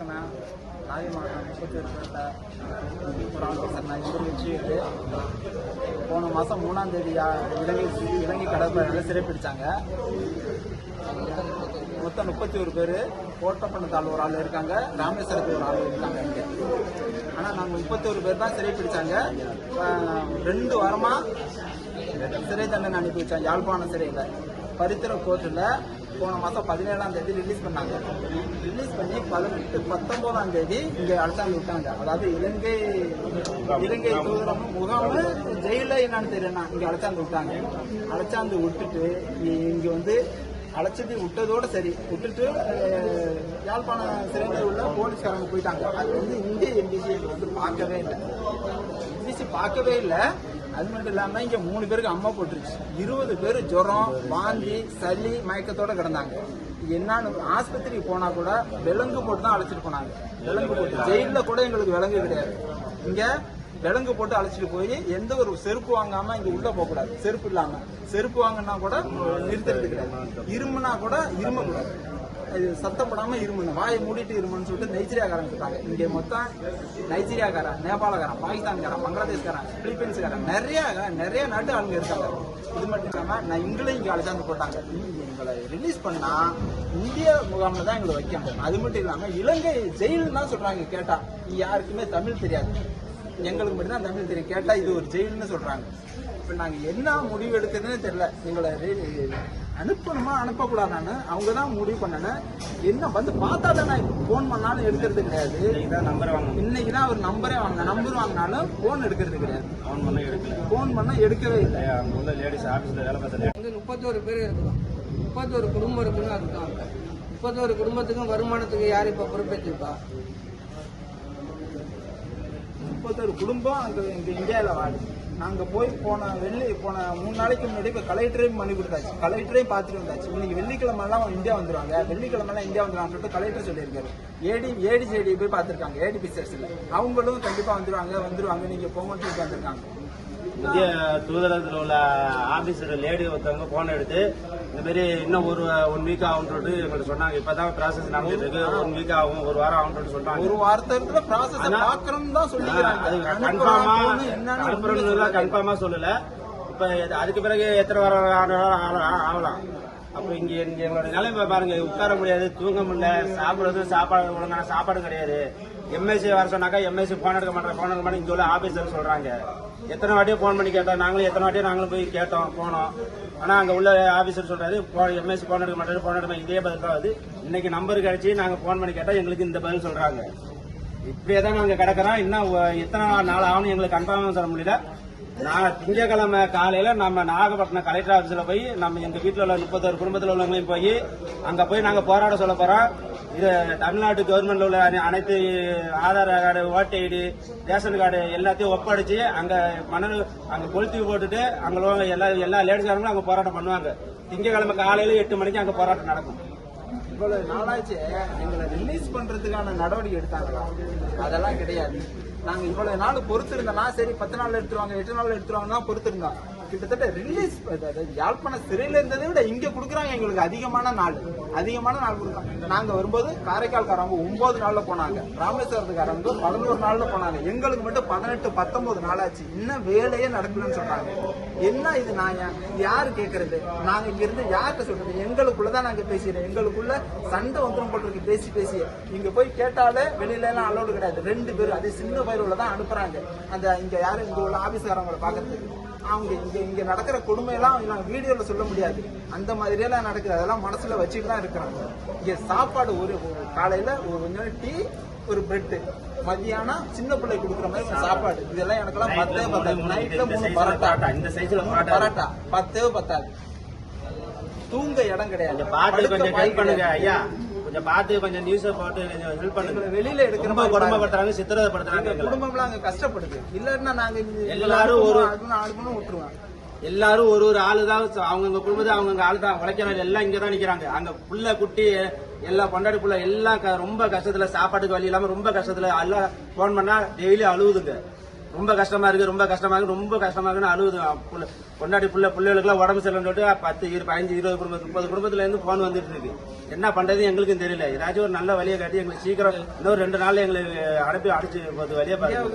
வணக்கண்ணா நாகை மாவட்டம் முப்பத்தி ஒரு ஆண்டு நான் வச்சுக்கிட்டு போன மாதம் மூணாம் தேதி இலங்கை இலங்கை கடற்படையில் சிறைப்பிடிச்சாங்க. மொத்தம் முப்பத்தி ஒரு பேர் கோட்டப்பண்ணத்தால் ஒரு ஆள் இருக்காங்க ராமேஸ்வரத்தில் ஒரு ஆள் இருக்காங்க இங்கே. ஆனால் நாங்கள் முப்பத்தோரு பேர் தான் சிறை பிடிச்சாங்க ரெண்டு வாரமாக சிறை தண்டனை அனுப்பி வச்சாங்க யாழ்ப்பாணம் சிறையில். பரித்திர கோர்ட்டில் போன மாதம் பதினேழாம் தேதி ரிலீஸ் பண்ணாங்க. ரிலீஸ் பண்ணி பதினெட்டு பத்தொன்பதாம் தேதி இங்கே அழைச்சாந்து விட்டாங்க அதாவது இலங்கை இலங்கை தூதரம் முகாம் ஜெயில என்னன்னு தெரியல இங்கே அழைச்சாந்து விட்டாங்க. அழைச்சாந்து விட்டுட்டு இங்கே வந்து அழைச்சிட்டு விட்டதோட சரி. விட்டுட்டு யாழ்ப்பாணம் சிறையில் உள்ள போலீஸ்காரங்க போயிட்டாங்க. அது வந்து இந்திய எம்பிசி வந்து பார்க்கவே இல்லை. எம்பிசி பார்க்கவே இல்லை. அது மட்டும் இல்லாம இங்க மூணு பேருக்கு அம்மா போட்டுருச்சு. இருபது பேர் ஜுரம் வாந்தி சளி மயக்கத்தோட கிடந்தாங்க. என்னன்னு ஆஸ்பத்திரிக்கு போனா கூட விலங்கு போட்டு தான் அழைச்சிட்டு போனாங்க. விலங்கு போட்டு. ஜெயில கூட எங்களுக்கு விலங்கு கிடையாது. இங்க விலங்கு போட்டு அழைச்சிட்டு போய் எந்த ஒரு செருப்பு வாங்காம இங்க உள்ள போக கூடாது. செருப்பு இல்லாம. செருப்பு வாங்கினா கூட நிறுத்துறது கிடையாது. இருமுனா கூட இரும்ப கூடாது. இது சத்தப்படாம இருமுன்னு வாயை மூடிட்டு இருமுன்னு சொல்லிட்டு நைஜீரியாக்காரன் இருக்காங்க. இங்க மொத்தம் நைஜீரியாக்காரன் நேபாளக்காரன் பாகிஸ்தான்காரன் பங்களாதேஷ்காரன் பிலிப்பீன்ஸ்காரன் நிறைய நிறைய நாட்டு ஆளுங்க இருக்காங்க. இது மட்டும் இல்லாம நான் இங்கிலும் இங்க அழைச்சாந்து போட்டாங்க. எங்களை ரிலீஸ் பண்ணா இந்திய முகாமில் தான் எங்களை வைக்கணும் அது மட்டும் இல்லாம இலங்கை ஜெயில் தான் சொல்றாங்க கேட்டா. யாருக்குமே தமிழ் தெரியாது. எங்களுக்கு மட்டும்தான் தமிழ் தெரியும். கேட்டா இது ஒரு ஜெயில்னு சொல்றாங்க. இப்ப நாங்க என்ன முடிவு எடுக்கிறதுன்னு தெரியல. எங்களை அனுப்பணுமா அனுப்பக்கூடாதான்னு அவங்க தான் முடிவு பண்ணணும் என்ன வந்து பார்த்தா தான் நான் ஃபோன் பண்ணாலும் எடுக்கிறது கிடையாது. இதான் நம்பர் வாங்கணும். இன்னைக்கு தான் ஒரு நம்பரே வாங்கின நம்பர் வாங்கினாலும் ஃபோன் எடுக்கிறது கிடையாது. ஃபோன் பண்ண எடுக்கல. ஃபோன் பண்ணா எடுக்கவே இல்லை. அங்க உள்ள லேடிஸ் ஆஃபீஸில் வேலை பார்த்த வந்து முப்பத்தோரு பேர் இருக்கிறோம் முப்பத்தோரு குடும்பம் இருக்குன்னு அதுதான் முப்பத்தோரு குடும்பத்துக்கும் வருமானத்துக்கு யார் இப்போ பொறுப்பேற்றிருப்பா முப்பத்தொரு குடும்பம் அங்க இங்க இந்தியாவில் வாழுது. நாங்கள் போய் போன வெள்ளி போன மூணு நாளைக்கு முன்னாடி இப்போ கலெக்டரையும் பண்ணி கொடுத்தாச்சு. கலெக்டரையும் பார்த்துட்டு வந்தாச்சு. இன்னைக்கு வெள்ளிக்கிழமெல்லாம் இந்தியா வந்துடுவாங்க வெள்ளிக்கிழமெல்லாம் இந்தியா வந்துருவாங்க சொல்லிட்டு கலெக்டர் சொல்லியிருக்காரு. ஏடி ஏடி போய் பார்த்துருக்காங்க. ஏடி பிசர்ஸில் அவங்களும் கண்டிப்பாக வந்துடுவாங்க வந்துருவாங்க. நீங்கள் போங்கன்னு சொல்லிட்டு வந்திருக்காங்க இந்திய தூதரகத்தில் உள்ள ஆபீசர் லேடி ஒருத்தவங்க போன் எடுத்து இந்த மாதிரி இன்னும் ஒரு ஒன் வீக் ஆகும்னு சொல்லிட்டு எங்களுக்கு சொன்னாங்க. இப்பதான் ப்ராசஸ் நடந்துட்டு இருக்கு. ஒன் வீக் ஆகும் ஒரு வாரம் ஆகும்னு சொல்லிட்டு ஒரு வாரத்துல ப்ராசஸ் பாக்குறோம் தான் சொல்லிக்கிறாங்க. கன்ஃபார்மா அனுப்புறதுல கன்ஃபார்மா சொல்லல இப்ப அதுக்கு பிறகு எத்தனை வாரம் ஆகலாம். அப்ப இங்க இங்க எங்களோட நிலைமை பாருங்க உட்கார முடியாது தூங்க முடியல. சாப்பிடுறது சாப்பாடு ஒழுங்கான சாப்பாடு கிடையாது. எம்எஸ்சி வர சொன்னாக்கா எம்எஸ்சி போன் எடுக்க மாட்டேன் போன் எடுக்க மாட்டேன் இங்க உள்ள சொல்கிறாங்க எத்தனை வாட்டியும் ஃபோன் பண்ணி கேட்டோம். நாங்களும் எத்தனை வாட்டியும் நாங்களும் போய் கேட்டோம் போனோம். ஆனால் அங்கே உள்ள ஆஃபீஸர் சொல்கிறாரு எம்எஸ்சி போன் எடுக்க மாட்டேன் போன் எடுக்க இதே பதில் தான் வருது இன்னைக்கு நம்பர் கிடச்சி நாங்கள் ஃபோன் பண்ணி கேட்டால் எங்களுக்கு இந்த பதில் சொல்கிறாங்க இப்படியே தான் நாங்கள் கிடக்குறோம். இன்னும் எத்தனை நாள் ஆகணும் எங்களுக்கு கன்ஃபார்ம் சொல்ல முடியல. நான் திங்கக்கிழமை காலையில நம்ம நாகப்பட்டினம் கலெக்டர் ஆஃபீஸில் போய் நம்ம எங்க வீட்டில் உள்ள முப்பத்தோரு குடும்பத்தில் உள்ளவங்களையும் போய் அங்க போய் நாங்க போராட சொல்ல போறோம். இது தமிழ்நாடு கவர்மெண்ட்ல உள்ள அனைத்து ஆதார் கார்டு ஓட்டு ஐடி ரேஷன் கார்டு எல்லாத்தையும் ஒப்படைச்சு அங்க மணல் அங்க கொளுத்தி போட்டுட்டு அங்க எல்லா எல்லா லேடிஸ்காரங்களும் அங்க போராட்டம் பண்ணுவாங்க. திங்கக்கிழமை காலையில எட்டு மணிக்கு அங்க போராட்டம் நடக்கும். இவ்வளவு நாளாச்சு. எங்களை ரிலீஸ் பண்றதுக்கான நடவடிக்கை எடுத்தாங்களா? அதெல்லாம் கிடையாது. நாங்க இவ்வளவு நாள் பொறுத்திருந்தோம்னா சரி பத்து நாள் எடுத்துருவாங்க எட்டு நாள் எடுத்துருவாங்கன்னா பொறுத்திருந்தோம். கிட்டத்தட்ட ரிலீஸ் யாழ்ப்பாண சிறையில இருந்ததை விட இங்க கொடுக்குறாங்க எங்களுக்கு அதிகமான நாள். அதிகமான நாள் கொடுக்குறாங்க. நாங்க வரும்போது காரைக்கால்காரங்க ஒன்பது நாள்ல போனாங்க. ராமேஸ்வரத்துக்காரங்க பதினோரு நாள்ல போனாங்க. எங்களுக்கு மட்டும் பதினெட்டு பத்தொன்பது நாள் ஆச்சு இன்னும் வேலையே நடக்கலன்னு சொல்றாங்க. என்ன இது நான் யாரு கேட்கறது நாங்க இங்க இருந்து யார்கிட்ட சொல்றது? எங்களுக்குள்ளதான் நாங்க பேசிடுறோம் எங்களுக்குள்ள சண்டை வந்துடும் போட்டிருக்கு பேசி பேசி இங்க போய் கேட்டாலே வெளியில எல்லாம் அலோடு கிடையாது. ரெண்டு பேரும் அது சின்ன பயிரோட தான் அனுப்புறாங்க. அந்த இங்க யாரும் இங்க உள்ள ஆபீஸ்காரங்களை பாக்குறதுக்கு அவங்க இங்க இங்க நடக்கிற கொடுமையெல்லாம் நாங்க வீடியோல சொல்ல முடியாது. அந்த மாதிரி எல்லாம் நடக்குது. அதெல்லாம் மனசுல வச்சுட்டு தான் இருக்கிறாங்க. இங்க சாப்பாடு ஒரு காலையில ஒரு கொஞ்சம் டீ ஒரு பிரெட் மதியானம் சின்ன பிள்ளை கொடுக்குற மாதிரி ஒரு சாப்பாடு. இதெல்லாம் எனக்கெல்லாம் பத்தே பத்தாது. நைட்ல மூணு பரோட்டா. இந்த சைஸ்ல பரோட்டா. பரோட்டா. பத்தே பத்தாது. தூங்க இடம் கிடையாது. படுக்க கொஞ்சம் பண்ணுங்க. ஐயா. கொஞ்சம் பார்த்து கொஞ்சம் நியூஸ் போட்டு கொஞ்சம் ஹெல்ப் பண்ணுங்க. வெளியில எடுக்கிற மாதிரி கொடுமைப்படுத்துறாங்க எங்க சித்திரவதைப்படுத்துறாங்க. குடும்பம்லாம் அங்க கஷ்டப்படுது. இல்லன்னா நாங்க எல்லாரும் ஒரு- அனுப்பணும் விட்டுருவோம் எல்லாரும் ஒரு ஒரு ஆளு தான் அவங்கவுங்க குடும்பத்தை அவங்கவுங்க ஆளு தான் உழைக்கிறவங்க எல்லாம் இங்க தான் நிக்கிறாங்க. அங்க புள்ள குட்டி எல்லா பொண்டாடி புள்ள எல்லாம் ரொம்ப கஷ்டத்துல சாப்பாட்டுக்கு வழி இல்லாம ரொம்ப கஷ்டத்துல எல்லாம் போன் பண்ணா டெய்லி அழுவுதுங்க. ரொம்ப கஷ்டமா இருக்கு ரொம்ப கஷ்டமா இருக்கு ரொம்ப கஷ்டமா இருக்குன்னு அழுகுது. புள்ள- பொண்டாட்டி புள்ள பிள்ளைகளுக்குலாம் உடம்பு சரியில்லைன்னு சொல்லிட்டு பத்து இரு பதினஞ்சு இருபது குடும்பம் முப்பது குடும்பத்துல இருந்து போன் வந்துட்டு இருக்கு. என்ன பண்றது எங்களுக்கும் தெரியல. ஏதாச்சும் ஒரு நல்ல வழியை காட்டி எங்களுக்கு சீக்கிரம் இன்னொரு ரெண்டு நாள்ல எங்களுக்கு அனுப்பி அடிச்சு வழியை பாருங்க.